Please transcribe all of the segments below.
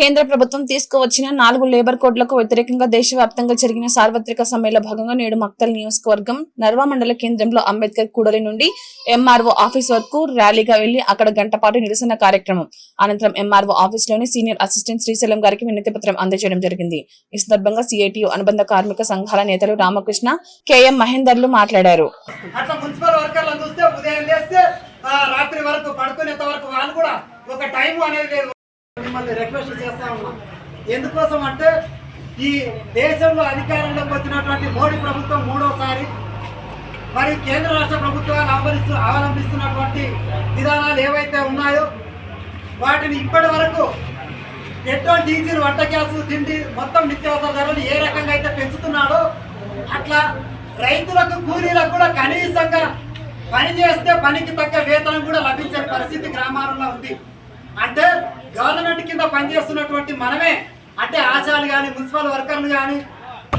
కేంద్ర ప్రభుత్వం తీసుకువచ్చిన నాలుగు లేబర్ కోడ్లకు వ్యతిరేకంగా దేశవ్యాప్తంగా జరిగిన సార్వత్రిక సమ్మెలో భాగంగా నేడు మక్తల్ నియోజకవర్గం నర్వా మండల కేంద్రంలో అంబేద్కర్ కూడలి నుండి ఎంఆర్ఓ ఆఫీస్ వరకు ర్యాలీగా వెళ్ళి అక్కడ గంటపాటు నిరసన కార్యక్రమం. అనంతరం ఎంఆర్ఓ ఆఫీస్లోని సీనియర్ అసిస్టెంట్ శ్రీశైలం గారికి వినతి పత్రం అందజేయడం జరిగింది. ఈ సందర్భంగా సిఐటియు అనుబంధ కార్మిక సంఘాల నేతలు రామకృష్ణ కెఎం మహేందర్లు మాట్లాడారు. రాత్రి వరకు పడుకునేంత వరకు వాళ్ళు కూడా ఒక టైం అనేది లేదు. మిమ్మల్ని రిక్వెస్ట్ చేస్తా ఉన్నాం. ఎందుకోసం అంటే ఈ దేశంలో అధికారంలోకి వచ్చినటువంటి మోడీ ప్రభుత్వం మూడోసారి మరి కేంద్ర రాష్ట్ర ప్రభుత్వాలు అవలంబిస్తు అవలంబిస్తున్నటువంటి విధానాలు ఏవైతే ఉన్నాయో వాటిని ఇప్పటి వరకు పెట్రోల్ డీజిల్ వంట గ్యాస్ తిండి మొత్తం నిత్యావసర ధరలు ఏ రకంగా అయితే పెంచుతున్నాడో అట్లా రైతులకు కూలీలకు కూడా కనీసంగా పని చేస్తే పనికి తగ్గ వేతనం కూడా లభించే పరిస్థితి గ్రామాలలో ఉంది. అంటే గవర్నమెంట్ కింద పనిచేస్తున్నటువంటి మనమే అంటే ఆశాలు కానీ మున్సిపల్ వర్కర్లు కానీ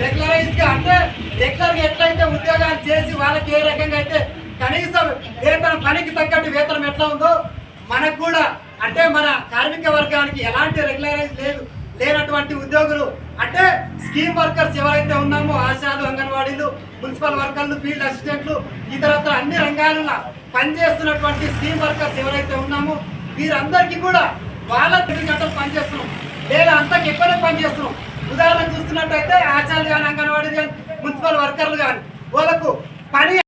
రెగ్యులరైజ్గా అంటే రెగ్యులర్గా ఎట్లయితే ఉద్యోగాలు చేసి వాళ్ళకి ఏ రకంగా అయితే కనీసం వేతనం పనికి తగ్గట్టు వేతనం ఎట్లా ఉందో మనకు కూడా అంటే మన కార్మిక వర్గానికి ఎలాంటి రెగ్యులరైజ్ లేదు లేనటువంటి ఉద్యోగులు అంటే స్కీమ్ వర్కర్స్ ఎవరైతే ఉన్నామో ఆశాలు అంగన్వాడీలు మున్సిపల్ వర్కర్లు ఫీల్డ్ అసిస్టెంట్లు ఇతరత్ర అన్ని రంగాలలో పనిచేస్తున్నటువంటి స్కీమ్ వర్కర్స్ ఎవరైతే ఉన్నామో వీరందరికీ కూడా వాళ్ళ తిరిగి గంటలు పనిచేస్తున్నాం. లేదా అంతకు ఎక్కువనే పనిచేస్తున్నాం. ఉదాహరణ చూస్తున్నట్టయితే ఆచార్య అంగన్వాడీ